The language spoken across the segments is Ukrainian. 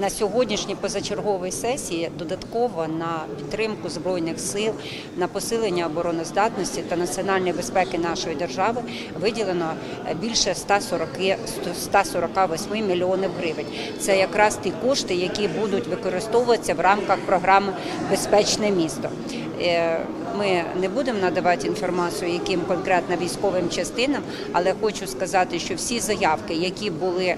на сьогоднішній позачерговій сесії додатково на підтримку збройних сил, на посилення обороноздатності та національної безпеки нашої держави виділено е, більше 140, 148 мільйонів гривень. Це якраз ті кошти, які будуть використовуватися в рамках програми Безпечне місто. Ми не будемо надавати інформацію, яким конкретно військовим частинам, але хочу сказати, що всі заявки, які були, е,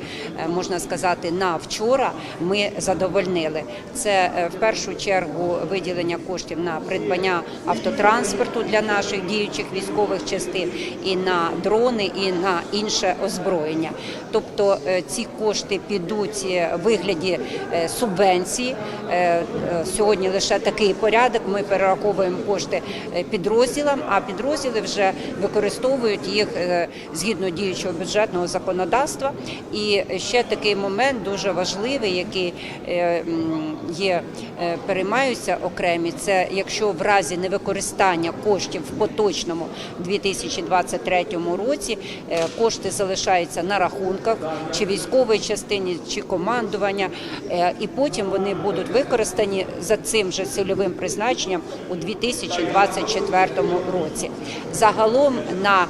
можна сказати, на вчора, ми задовольнили. Це е, в першу чергу виділення коштів на придбання автотранспорту для наших діючих військових частин і на дрони, і на інше озброєння. Тобто е, ці кошти підуть в вигляді субвенції. Сьогодні лише такий порядок. Ми перераховуємо кошти підрозділам, а підрозділи вже використовують їх е, згідно діючого бюджетного законодавства. І ще такий момент дуже важливий, який е, є, е, переймаються окремі. Це якщо в разі невикористання коштів в поточному 2023 році е, кошти залишаються на рахунках чи військової частини, чи командування, е, і потім вони будуть використані за цим же цільовим призначенням у 2024 році. Загалом на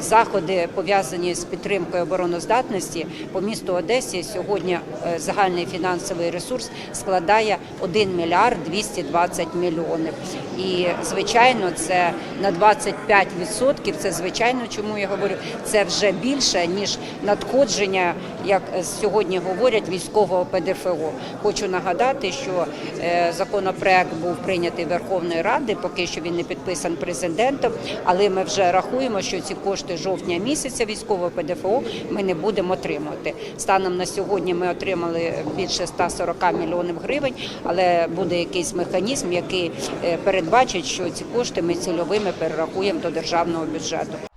заходи пов'язані з підтримкою обороноздатності по місту Одесі сьогодні е, загальний фінансовий ресурс складає 1 мільярд 220 мільйонів. І звичайно, це на 25%, Це звичайно, чому я говорю, це вже більше ніж надходження, як е, сьогодні говорять, військового ПДФО. Хочу нагадати, що е, законопроект був прийнятий Верховною Ради, поки що він не підписан президентом, але ми вже рахуємо, що ці кошти жовтня місяця військового ПДФО ми не будемо отримувати. Станом на сьогодні ми отримали більше 140 мільйонів гривень, але буде якийсь механізм, який е, передбачить, що ці кошти ми цільовими перерахуємо до державного бюджету.